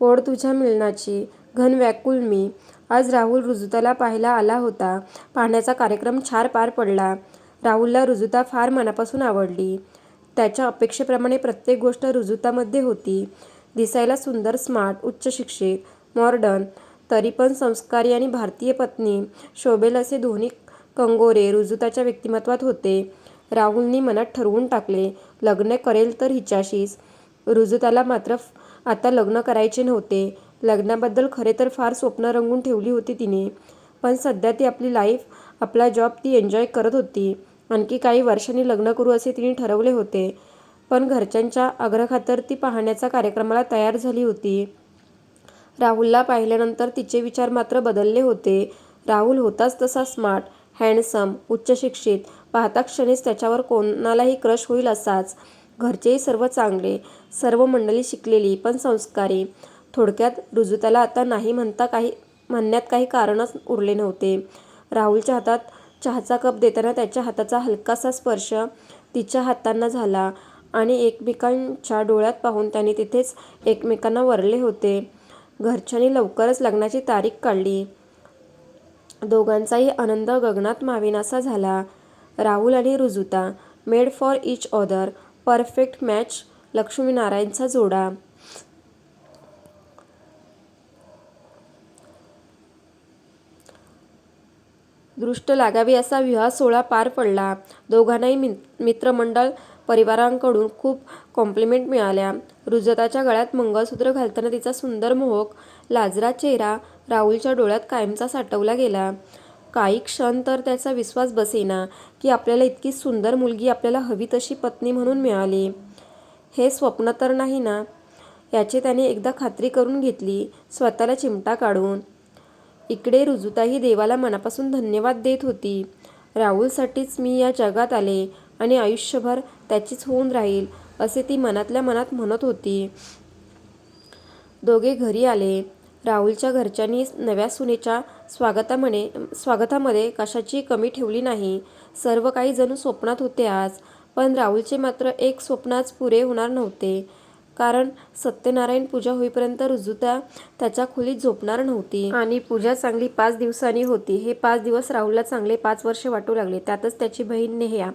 ओढ तुझ्या मिलनाची. घन व्याकुल मी. आज राहुल रुजुताला पाहायला आला होता. पाहण्याचा कार्यक्रम छार पार पडला. राहुलला रुजुता फार मनापासून आवडली. त्याच्या अपेक्षेप्रमाणे प्रत्येक गोष्ट रुजुतामध्ये होती. दिसायला सुंदर स्मार्ट उच्च शिक्षित मॉडर्न तरी पण संस्कारी आणि भारतीय पत्नी. शोभेल असे दोन्ही कंगोरे रुजुताच्या व्यक्तिमत्वात होते. राहुलनी मनात ठरवून टाकले लग्न करेल तर हिच्याशीच. रुजुताला मात्र आता लग्न करायचे नव्हते. लग्नाबद्दल खरे तर फार स्वप्न रंगून ठेवली होती तिने. पण सध्या ती आपली लाईफ आपला जॉब ती एन्जॉय करत होती. आणखी काही वर्षांनी लग्न करू असे तिने ठरवले होते. पण घरच्यांच्या आग्रहाखातर ती पाहण्याचा कार्यक्रमाला तयार झाली होती. राहुलला पाहिल्यानंतर तिचे विचार मात्र बदलले होते. राहुल होताच तसा स्मार्ट हँडसम उच्च शिक्षित पाहता क्षणीच त्याच्यावर कोणालाही क्रश होईल असाच. घरचेही सर्व चांगले सर्व मंडळी शिकलेली पण संस्कारी. थोडक्यात रुजुताला आता नाही म्हणता काही म्हणण्यात काही कारणच उरले नव्हते. राहुलच्या हातात चहाचा कप देताना त्याच्या हाताचा हलकासा स्पर्श तिच्या हातांना झाला आणि एकमेकांच्या डोळ्यात पाहून त्यांनी तिथेच एकमेकांना वरले होते. घरच्यांनी लवकरच लग्नाची तारीख काढली. दोघांचाही आनंद गगनात माविनासा झाला. राहुल आणि Rujuta made for each other perfect match लक्ष्मीनारायणचा जोडा. दृष्ट लागावी असा विवाह सोहळा पार पडला. दोघांनाही मित्रमंडळ परिवारांकडून खूप कॉम्प्लिमेंट मिळाल्या. रुजताच्या गळ्यात मंगळसूत्र घालताना तिचा सुंदर मोहक लाजरा चेहरा राहुलच्या डोळ्यात कायमचा साठवला गेला. काही क्षण तर त्याचा विश्वास बसेना की आपल्याला इतकी सुंदर मुलगी आपल्याला हवी तशी पत्नी म्हणून मिळाली. हे स्वप्न तर नाही ना? याची त्याने एकदा खात्री करून घेतली स्वतःला चिमटा काढून. इकडे रुजुताही देवाला मनापासून धन्यवाद देत होती. राहुलसाठीच मी या जगात आले आणि आयुष्यभर त्याचीच होऊन राहील असे ती मनातल्या मनात म्हणत होती. दोघे घरी आले. राहुलच्या घरच्यांनी नव्या सुनेच्या स्वागतामने स्वागतामध्ये कशाची कमी ठेवली नाही. सर्व काही जणू स्वप्नात होते आज पण राहुलचे मात्र एक स्वप्नच पुरे होणार नव्हते. कारण सत्यनारायण पूजा होईपर्यंत रुजुता त्याच्या खोलीत झोपणार नव्हती. आणि पूजा चांगली पाच दिवसांनी होती. हे पाच दिवस राहुलला चांगले पाच वर्ष वाटू लागले. त्यातच त्याची बहीण नेहया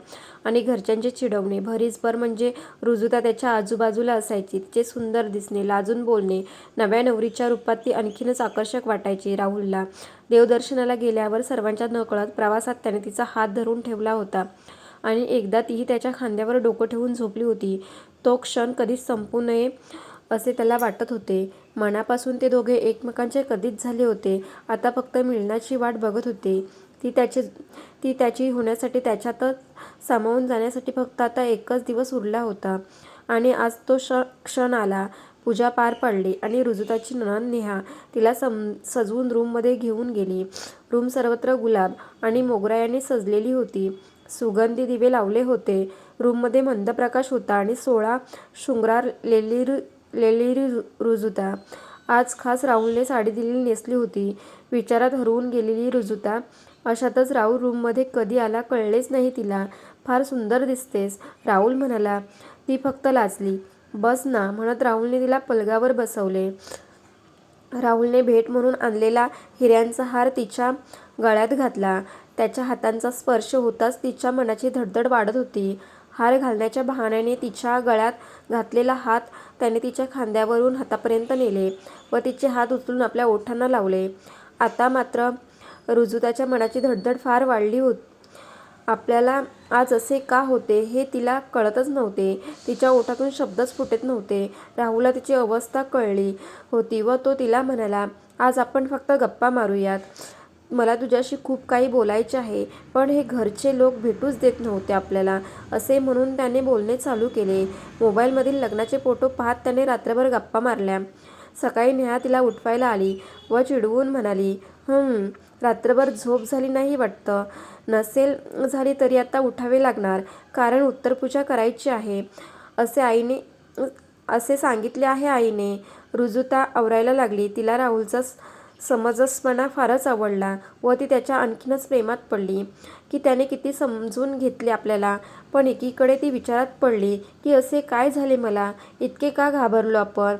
आणि घरच्यांचे चिडवणे. भरीसभर म्हणजे रुजुता त्याच्या आजूबाजूला असायची. तिचे सुंदर दिसणे लाजून बोलणे नव्या नवरीच्या रूपात ती आणखीनच आकर्षक वाटायची राहुलला. देवदर्शनाला गेल्यावर सर्वांच्या नकळत प्रवासात त्याने तिचा हात धरून ठेवला होता. आणि एकदा तीही त्याच्या खांद्यावर डोकं ठेवून झोपली होती. तो क्षण कधीच संपू नये असे त्याला वाटत होते. मनापासून ते दोघे एकमेकांचे कधीच झाले होते. आता फक्त मिळण्याची वाट बघत होते. ती त्याचे ती त्याची होण्यासाठी त्याच्यातच सामावून जाण्यासाठी फक्त आता एकच दिवस उरला होता. आणि आज तो श क्षण आला. पूजा पार पडली आणि ऋजुताची नणंद नेहा तिला सम सजवून रूममध्ये घेऊन गेली. रूम सर्वत्र गुलाब आणि मोगरायाने सजलेली होती. सुगंधी दिवे लावले होते. रूममध्ये मंद प्रकाश होता आणि सोळा शृंगारलेली लेली ऋजुता आज खास राहुलने साडी दिलेली नेसली होती. विचारात हरवून गेलेली रुजुता अशातच राहुल रूममध्ये कधी आला कळलेच नाही तिला. फार सुंदर दिसतेस राहुल म्हणाला. ती फक्त लाजली. बस ना म्हणत राहुलने तिला पलगावर बसवले. राहुलने भेट म्हणून आणलेला हिऱ्यांचा हार तिच्या गळ्यात घातला. त्याच्या हातांचा स्पर्श होताच तिच्या मनाची धडधड वाढत होती. हार घालण्याच्या बहाण्याने तिच्या गळ्यात घातलेला हात त्याने तिच्या खांद्यावरून हातापर्यंत नेले व तिचे हात उचलून आपल्या ओठांना लावले. आता मात्र रुजुताच्या मनाची धडधड फार वाढली होती. आपल्याला आज असे का होते हे तिला कळतच नव्हते. तिच्या ओठातून शब्दच फुटत नव्हते. राहुलला तिची अवस्था कळली होती व तो तिला म्हणाला आज आपण फक्त गप्पा मारूयात. मला तुझ्याशी खूप काही बोलायचे आहे पण हे घरचे लोक भेटूच देत नव्हते आपल्याला असे म्हणून त्याने बोलणे चालू केले. मोबाईलमधील लग्नाचे फोटो पाहत त्याने रात्रभर गप्पा मारल्या. सकाळी नेहा तिला उठवायला आली व चिडवून म्हणाली हं रात्रभर झोप झाली नाही वाटतं. नसेल झाली तरी आता उठावे लागणार कारण उत्तरपूजा करायची आहे. असे आईने असे सांगितले आहे आईने. रुजुता आवरायला लागली. तिला राहुलचा समजसपणा फारच आवडला व ती त्याच्या आणखीनच प्रेमात पडली की त्याने किती समजून घेतले आपल्याला. पण एकीकडे ती विचारात पडली की असे काय झाले मला? इतके का घाबरलो आपण?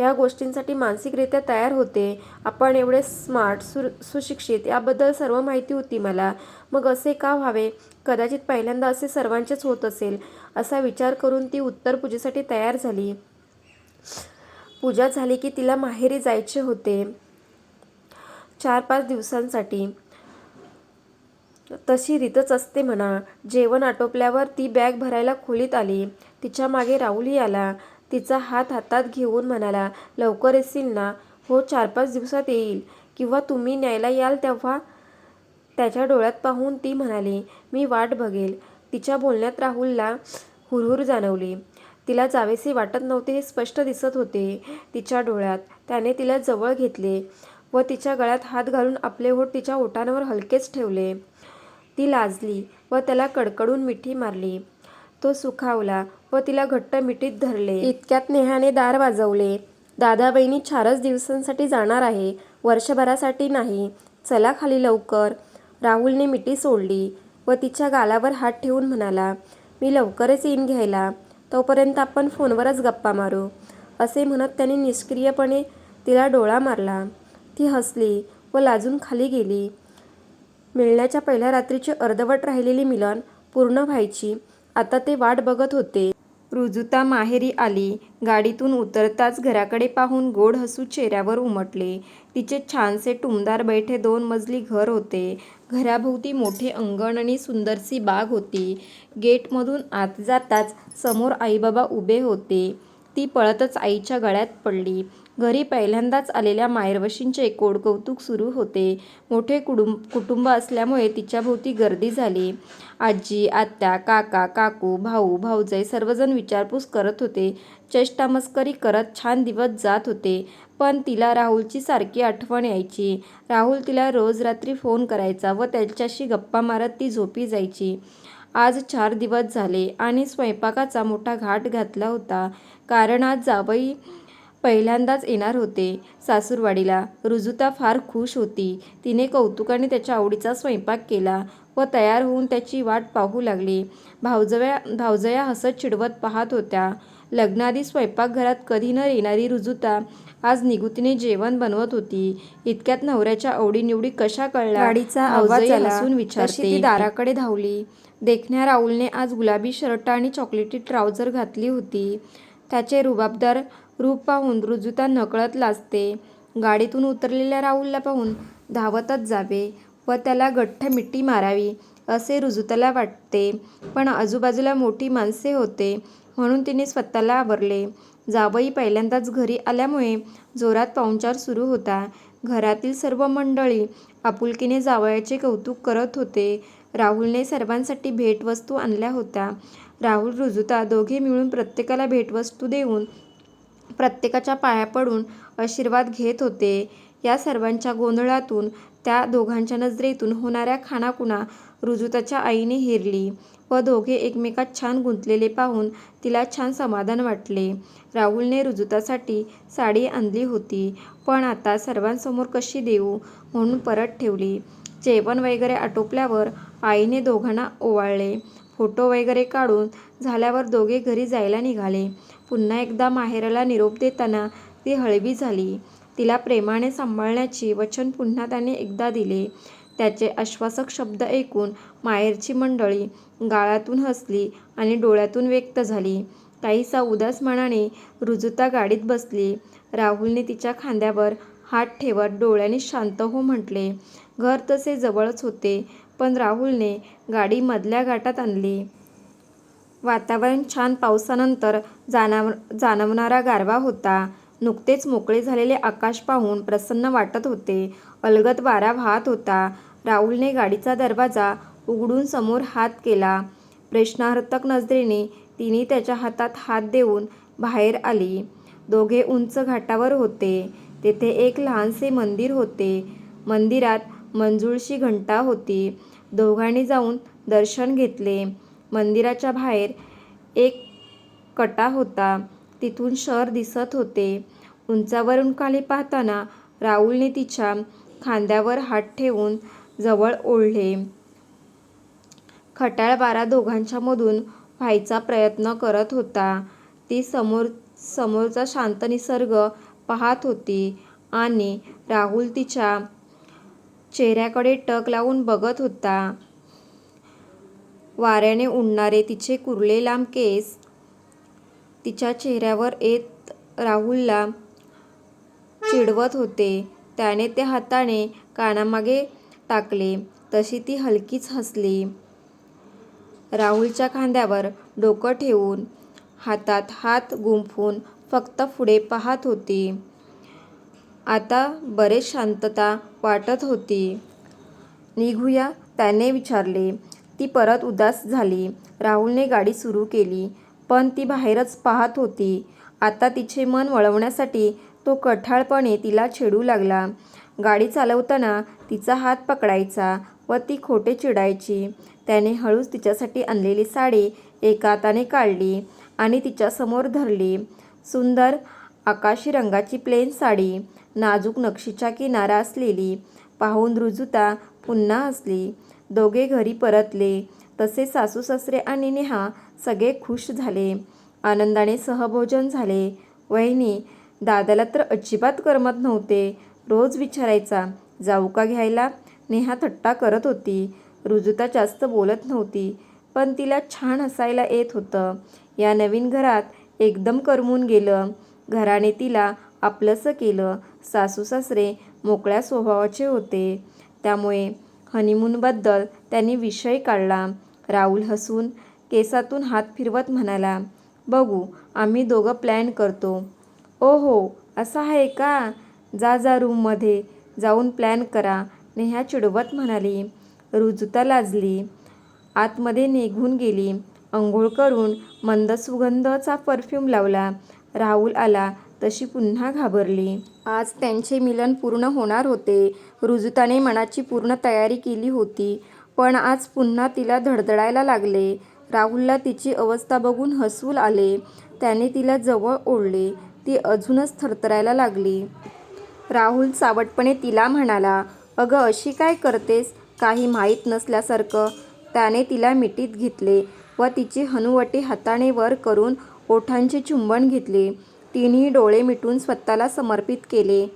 या गोष्टींसाठी मानसिकरित्या तयार होते. आपण एवढे स्मार्ट, सुशिक्षित याबद्दल सर्व माहिती होती मला. मग असे का व्हावे? कदाचित पहिल्यांदा असे सर्वांचेच होत असेल, असा विचार करून ती उत्तर पूजेसाठी तयार झाली. पूजा झाली की तिला माहेरी जायचे होते चार-पाच दिवसांसाठी. तशी रीतच असते म्हणा. जेवण आटोपल्यावर ती बॅग भरायला खोलीत आली. तिच्यामागे राहुलही आला. तिचा हात हातात घेऊन म्हणाला, लवकर येशील ना? हो, चार-पाच दिवसात येईल किंवा तुम्ही न्यायला याल तेव्हा? त्याच्या डोळ्यात पाहून ती म्हणाली, मी वाट बघेल तिच्या बोलण्यात राहुलला हुरहुर जाणवली. तिला जावेसे वाटत नव्हते हे स्पष्ट दिसत होते तिच्या डोळ्यात. त्याने तिला जवळ घेतले व तिच्या गळ्यात हात घालून आपले ओठ तिच्या ओठांवर हलकेच ठेवले. ती लाजली व त्याला कडकडून मिठी मारली. तो सुखावला व तिला घट्ट मिठीत धरले. इतक्यात नेहाने दार वाजवले. दादा, चारच दिवसांसाठी जाणार आहे. वर्षभरासाठी नाही. चला खाली लवकर. राहुलने मिठी सोडली व तिच्या गालावर हात ठेवून म्हणाला, मी लवकरच येईन घ्यायला. तोपर्यंत आपण फोनवरच गप्पा मारू. असे म्हणत त्याने निष्क्रियपणे तिला डोळा मारला. ती हसली व लाजून खाली गेली. मिळण्याच्या पहिल्या रात्रीची अर्धवट राहिलेली मिलन पूर्ण व्हायची आता ते वाट बघत होते. रुजुता माहेरी आली. गाडीतून उतरताच घराकडे पाहून गोड हसू चेहऱ्यावर उमटले. तिचे छानसे टुमदार बैठे दोन मजली घर होते. घराभोवती मोठे अंगण आणि सुंदरशी बाग होती. गेटमधून आत जाताच समोर आईबाबा उभे होते. ती पळतच आईच्या गळ्यात पडली. घरी पहिल्यांदाच आलेल्या माहेरवशींचे कोडकौतुक सुरू होते. मोठे कुटुंब असल्यामुळे तिच्याभोवती गर्दी झाली. आजी, आत्या, काका, काकू, भाऊ, भावजय सर्वजण विचारपूस करत होते. चेष्टा-मस्करी करत छान दिवस जात होते. पण तिला राहुलची सारखी आठवण यायची. राहुल तिला रोज रात्री फोन करायचा व त्याच्याशी गप्पा मारत ती झोपी जायची. आज चार दिवस झाले आणि स्वयंपाकाचा मोठा घाट घातला होता कारण आज जावई पहिल्यांदाच येणार होते सासूरवाडीला. ऋजुता फार खूश होती. तिने कौतुकाने त्याच्या आवडीचा स्वयंपाक केला व तयार होऊन त्याची वाट पाहू लागली. भावजया हसत चिडवत पाहत होत्या. लग्नाआधी स्वयंपाकघरात कधी न येणारी ऋजुता आज निगुतीने जेवण बनवत होती. इतक्यात नवऱ्याच्या आवडी-निवडी कशा कळल्या? गाडीचा आवाज हसून विचारते. ती दाराकडे धावली. देखण्या राहुलने आज गुलाबी शर्ट आणि चॉकलेटी ट्राउझर घातली होती. त्याचे रुबाबदार रूप पाहून रुजुता नकळत लाजते. गाडीतून उतरलेल्या राहुलला पाहून धावतच जावे व त्याला गठ्ठ मिठी मारावी असे रुजुताला वाटते. पण आजूबाजूला मोठी माणसे होते म्हणून तिने स्वतःला आवरले. जावई पहिल्यांदाच घरी आल्यामुळे जोरात पाहुणचार सुरू होता. घरातील सर्व मंडळी आपुलकीने जावयाचे कौतुक करत होते. राहुलने सर्वांसाठी भेटवस्तू आणल्या होत्या. राहुल, रुजुता दोघे मिळून प्रत्येकाला भेटवस्तू देऊन प्रत्येकाच्या पाया पडून आशीर्वाद घेत होते. या सर्वांच्या गोंधळातून त्या दोघांच्या नजरेतून होणाऱ्या खाणाकुणा रुजुताच्या आईने हेरली व दोघे एकमेकात छान गुंतलेले पाहून तिला छान समाधान वाटले. राहुलने रुजुतासाठी साडी आणली होती पण आता सर्वांसमोर कशी देऊ म्हणून परत ठेवली. जेवण वगैरे आटोपल्यावर आईने दोघांना ओवाळले. फोटो वगैरे काढून झाल्यावर दोघे घरी जायला निघाले. पुन्हा एकदा माहेराला निरोप देताना ती हळवी झाली. तिला प्रेमाने सांभाळण्याचे वचन पुन्हा त्याने एकदा दिले. त्याचे आश्वासक शब्द ऐकून माहेरची मंडळी गाळातून हसली आणि डोळ्यातून व्यक्त झाली. काहीसा उदास मनाने ऋजुता गाडीत बसली. राहुलने तिच्या खांद्यावर हात ठेवत डोळ्यांनी शांत हो म्हटले. घर तसे जवळच होते पण राहुलने गाडी मधल्या घाटात आणली. वातावरण छान पावसानंतर जाणवणारा गारवा होता. नुकतेच मोकळे झालेले आकाश पाहून प्रसन्न वाटत होते. अलगद वारा वाहत होता. राहुलने गाडीचा दरवाजा उघडून समोर हात केला. प्रश्नार्थक नजरेने तिने त्याच्या हातात हात देऊन बाहेर आली. दोघे उंच घाटावर होते. तेथे एक लहानसे मंदिर होते. मंदिरात मंजुळशी घंटा होती. दोघांनी जाऊन दर्शन घेतले. मंदिराच्या बाहेर एक कटा होता. तिथून शहर दिसत होते. उंचावरून खाली पाहताना राहुलने तिच्या खांद्यावर हात ठेवून जवळ ओढले. खटाळ वारा दोघांच्या मधून व्हायचा प्रयत्न करत होता. ती समोर समोरचा शांत निसर्ग पाहत होती आणि राहुल तिच्या चेहऱ्याकडे टक लावून बघत होता वाऱ्याने उडणारे तिचे कुरले लांब केस तिच्या चेहऱ्यावर येत राहुलला चिडवत होते. त्याने ते हाताने कानामागे टाकले. तशी ती हलकीच हसली. राहुलच्या खांद्यावर डोकं ठेवून हातात हात गुंफून फक्त पुढे पाहत होती. आता बरेच शांतता वाटत होती. निघूया त्याने विचारले. ती परत उदास झाली. राहुलने गाडी सुरू केली पण ती बाहेरच पाहत होती. आता तिचे मन वळवण्यासाठी तो कठाळपणे तिला छेडू लागला. गाडी चालवताना तिचा हात पकडायचा व ती खोटे चिडायची. त्याने हळूच तिच्यासाठी आणलेली साडी एका हाताने काढली आणि तिच्यासमोर धरली. सुंदर आकाशी रंगाची प्लेन साडी नाजूक नक्षीच्या किनारा असलेली पाहून रुजुता पुन्हा हसली. दोघे घरी परतले. तसे सासू सासरे आणि नेहा सगळे खुश झाले. आनंदाने सहभोजन झाले. वहिनी दादाला तर अजिबात करमत नव्हते. रोज विचारायचा जाऊ का घ्यायला? नेहा थट्टा करत होती. रुजुता जास्त बोलत नव्हती पण तिला छान हसायला येत होतं. या नवीन घरात एकदम करमून गेलं. घराने तिला आपलंसं केलं. सासू सासरे मोकळ्या स्वभावाचे होते. त्यामुळे हनीमूनबद्दल त्यांनी विषय काढला. राहुल हसून केसातून हात फिरवत म्हणाला बघू आम्ही दोघं प्लॅन करतो. ओ हो आहे का? जा जा रूममध्ये जाऊन प्लॅन करा नेहा चिडवत म्हणाली. रुजुता लाजली. आतमध्ये निघून गेली. अंघोळ करून मंद सुगंधचा परफ्यूम लावला. राहुल आला. तशी पुन्हा घाबरली. आज त्यांचे मिलन पूर्ण होणार होते. रुजुताने मनाची पूर्ण तयारी केली होती पण आज पुन्हा तिला धडधडायला लागले. राहुलला तिची अवस्था बघून हसू आले. त्याने तिला जवळ ओढले. ती अजूनच थरथरायला लागली. राहुल सावटपणे तिला म्हणाला अगं अशी काय करतेस? काही माहीत नसल्यासारखं. त्याने तिला मिठीत घेतले व तिची हनुवटी हाताने वर करून ओठांचे चुंबन घेतले. तिन्ही डोळे मिटून स्वतःला समर्पित केले.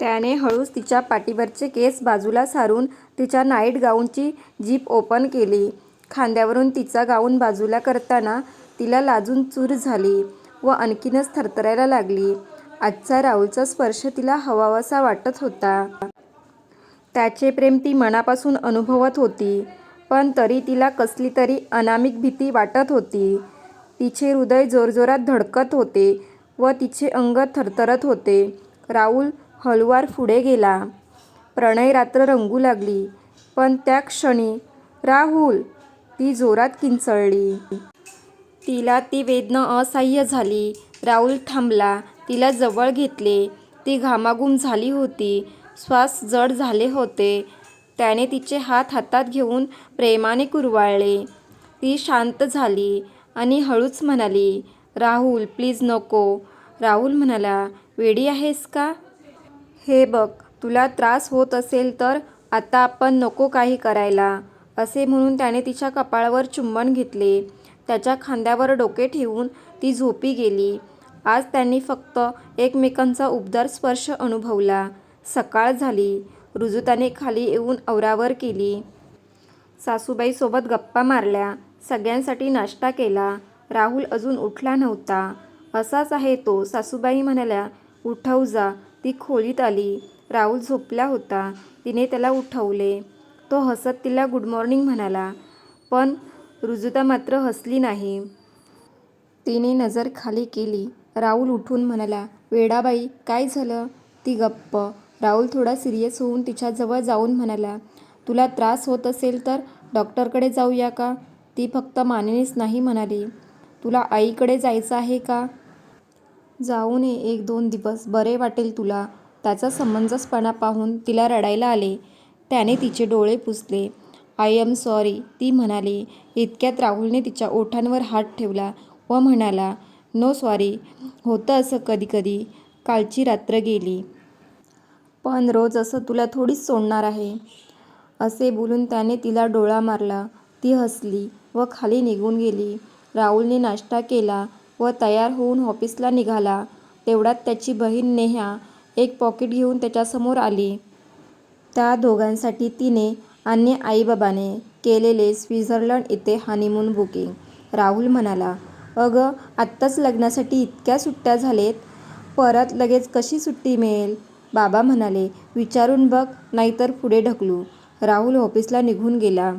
त्याने हळूच तिच्या पाठीवरचे केस बाजूला सारून तिच्या नाईट गाऊनची जीप ओपन केली. खांद्यावरून तिचा गाऊन बाजूला करताना तिला लाजून चूर झाली व आणखीनच थरथरायला लागली. आजचा राहुलचा स्पर्श तिला हवावासा वाटत होता. त्याचे प्रेम ती मनापासून अनुभवत होती पण तरी तिला कसली तरी अनामिक भीती वाटत होती. तिचे हृदय जोरजोरात धडकत होते. व तिचे अंग थरथरत होते. राहुल हळुवार पुढे गेला. प्रणय रात्र रंगू लागली. पण त्या क्षणी राहुल ती जोरात किंचळली. तिला ती वेदना असह्य झाली. राहुल थांबला. तिला जवळ घेतले. ती घामाघूम झाली होती. श्वास जड झाले होते. त्याने तिचे हात हातात घेऊन प्रेमाने कुरवाळले. ती शांत झाली आणि हळूच म्हणाली राहुल प्लीज नको. राहुल म्हणाला वेडी आहेस का? हे बघ तुला त्रास होत असेल तर आता आपण नको काही करायला असे म्हणून त्याने तिच्या कपाळावर चुंबन घेतले. त्याच्या खांद्यावर डोके ठेवून ती झोपी गेली. आज त्यांनी फक्त एकमेकांचा उबदार स्पर्श अनुभवला. सकाळ झाली. रुजुताने खाली येऊन अवरावर केली. सासूबाईसोबत गप्पा मारल्या. सगळ्यांसाठी नाश्ता केला. राहुल अजून उठला नव्हता. असाच आहे तो. सासूबाई म्हणाल्या उठव जा. ती खोलीत आली. राहुल झोपला होता. तिने त्याला उठवले. तो हसत तिला गुड मॉर्निंग म्हणाला. पण रुजुता मात्र हसली नाही. तिने नजर खाली केली. राहुल उठून म्हणाला वेडाबाई काय झालं? ती गप्प. राहुल थोडा सिरियस होऊन तिच्याजवळ जाऊन म्हणाला तुला त्रास होत असेल तर डॉक्टरकडे जाऊया का? ती फक्त मानेनेच नाही म्हणाली तुला आईकडे जायचं आहे का? जाऊ नये एक दोन दिवस बरे वाटेल तुला. त्याचा समंजसपणा पाहून तिला रडायला आले. त्याने तिचे डोळे पुसले. आय एम सॉरी ती म्हणाली. इतक्यात राहुलने तिच्या ओठांवर हात ठेवला व म्हणाला नो सॉरी होतं असं कधी कधी कालची रात्र गेली. पण रोज असं तुला थोडीच सोडणार आहे. असे बोलून त्याने तिला डोळा मारला. ती हसली व खाली निघून गेली. राहुलने नाश्ता केला. व तयार होऊन ऑफिसला निघाला. तेवढ्यात त्याची बहीण नेहा एक पॉकेट घेऊन त्याच्यासमोर आली. त्या दोघांसाठी तिने आणि आईबाबाने केलेले स्वित्झर्लंड इथे हनीमून बुकिंग राहुल म्हणाला अगं आत्ताच लग्नासाठी इतक्या सुट्ट्या झालेत. परत लगेच कशी सुट्टी मिळेल? बाबा म्हणाले विचारून बघ नाहीतर पुढे ढकलू. राहुल ऑफिसला निघून गेला.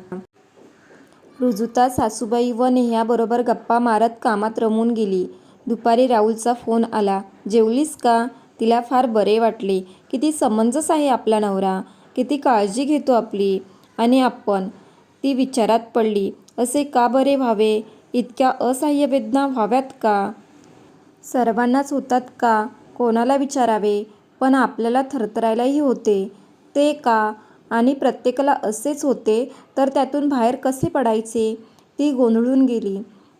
रुजुता सासूबाई व नेहाबरोबर गप्पा मारत कामात रमून गेली. दुपारी राहुलचा फोन आला. जेवलीस का? तिला फार बरे वाटले. किती समंजस आहे आपला नवरा. किती काळजी घेतो आपली. आणि आपण. ती विचारात पडली. असे का बरे व्हावे? इतक्या असह्य वेदना व्हाव्यात का? सर्वांनाच होतात का? कोणाला विचारावे? पण आपल्याला थरथरायलाही होते. ते का? आणि प्रत्येकाला असेच होते तर त्यातून बाहेर कसे पडायचे? ती गोंधळून गेली.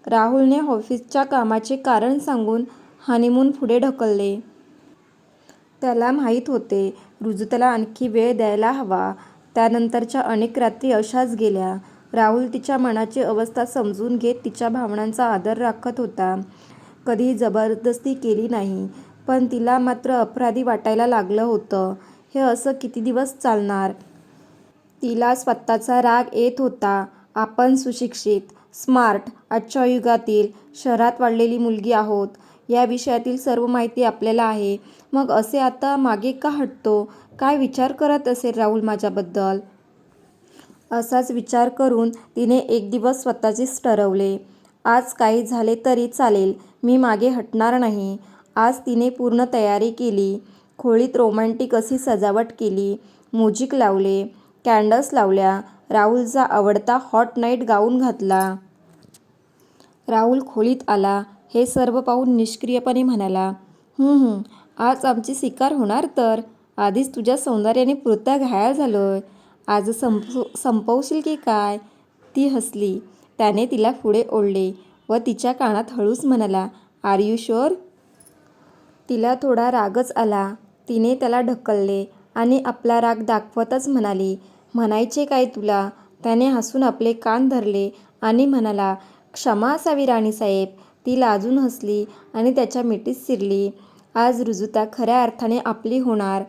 राहुलने ऑफिसच्या कामाचे कारण सांगून हनीमून पुढे ढकलले. त्याला माहीत होते रुजुताला आणखी वेळ द्यायला हवा. त्यानंतरच्या अनेक रात्री अशाच गेल्या. राहुल तिच्या मनाची अवस्था समजून घेत तिच्या भावनांचा आदर राखत होता. कधी जबरदस्ती केली नाही पण तिला मात्र अपराधी वाटायला लागलं होतं. हे असं किती दिवस चालणार? तिला स्वतःचा राग येत होता. आपण सुशिक्षित स्मार्ट आजच्या युगातील शहरात वाढलेली मुलगी आहोत. या विषयातील सर्व माहिती आपल्याला आहे. मग असे आता मागे का हटतो? काय विचार करत असेल राहुल माझ्याबद्दल? असाच विचार करून तिने एक दिवस स्वतःचेच ठरवले. आज काही झाले तरी चालेल मी मागे हटणार नाही. आज तिने पूर्ण तयारी केली. खोळीत रोमॅन्टिक अशी सजावट केली. म्युझिक लावले. कॅन्डल्स लावल्या. राहुलचा आवडता हॉट नाईट गाऊन घातला. राहुल खोलीत आला. हे सर्व पाहून निष्क्रियपणे म्हणाला आज आमची शिकार होणार तर? आधीच तुझ्या सौंदर्याने पुरता घायाळ झालोय. आज संप संपवशील की काय? ती हसली. त्याने तिला पुढे ओढले व तिच्या कानात हळूच म्हणाला आर यू शुअर तिला थोडा रागच आला. तिने त्याला ढकलले आणि आपला राग दाखवतच म्हणाली म्हणायचे काय तुला? त्याने हसून आपले कान धरले आणि म्हणाला क्षमा असावी राणीसाहेब ती लाजून हसली आणि त्याच्या मिठीत शिरली. आज रुजुता खऱ्या अर्थाने आपली होणार.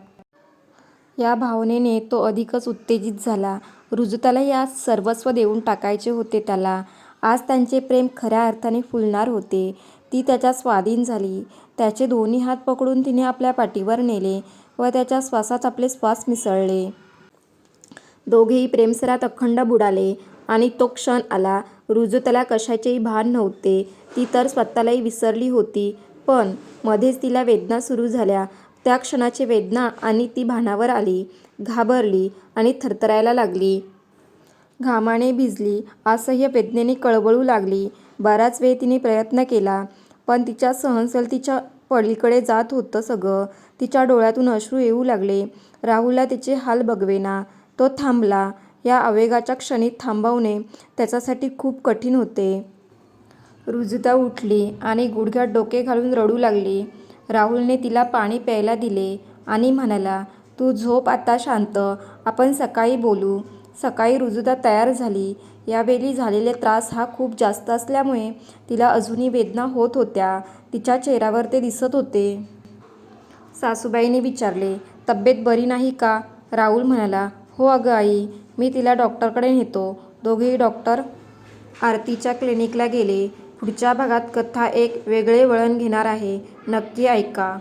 या भावनेने तो अधिकच उत्तेजित झाला. रुजुताला या सर्वस्व देऊन टाकायचे होते त्याला. आज त्यांचे प्रेम खऱ्या अर्थाने फुलणार होते. ती त्याच्या स्वाधीन झाली. त्याचे दोन्ही हात पकडून तिने आपल्या पाठीवर नेले व त्याच्या श्वासात आपले श्वास मिसळले. दोघेही प्रेमसरात अखंड बुडाले आणि तो क्षण आला. रुजुतला कशाचेही भान नव्हते. ती तर स्वतःलाही विसरली होती. पण मध्येच तिला वेदना सुरू झाल्या. त्या क्षणाची वेदना आणि ती भानावर आली. घाबरली आणि थरथरायला लागली. घामाने भिजली. असह्य वेदनेने कळवळू लागली. बराच वेळ तिने प्रयत्न केला. पण तिच्या सहनशक्तीच्या पलीकडे जात होतं सगळं. तिच्या डोळ्यातून अश्रू येऊ लागले. राहुलला तिचे हाल बघवेना. तो थांबला. या आवेगाच्या क्षणी थांबवणे त्याच्यासाठी खूप कठीण होते. रुजुता उठली आणि गुडघ्यात डोके घालून रडू लागली. राहुलने तिला पाणी प्यायला दिले आणि म्हणाला तू झोप आता शांत. आपण सकाळी बोलू. सकाळी रुजुता तयार झाली. यावेळी झालेले त्रास हा खूप जास्त असल्यामुळे तिला अजूनही वेदना होत होत्या. तिच्या चेहऱ्यावर ते दिसत होते. सासूबाईने विचारले तब्येत बरी नाही का? राहुल म्हणाला हो अगं आई मी तिला डॉक्टरकडे नेतो. दोघेही डॉक्टर आरतीच्या क्लिनिकला गेले. पुढच्या भागात कथा एक वेगळे वळण घेणार आहे. नक्की ऐका.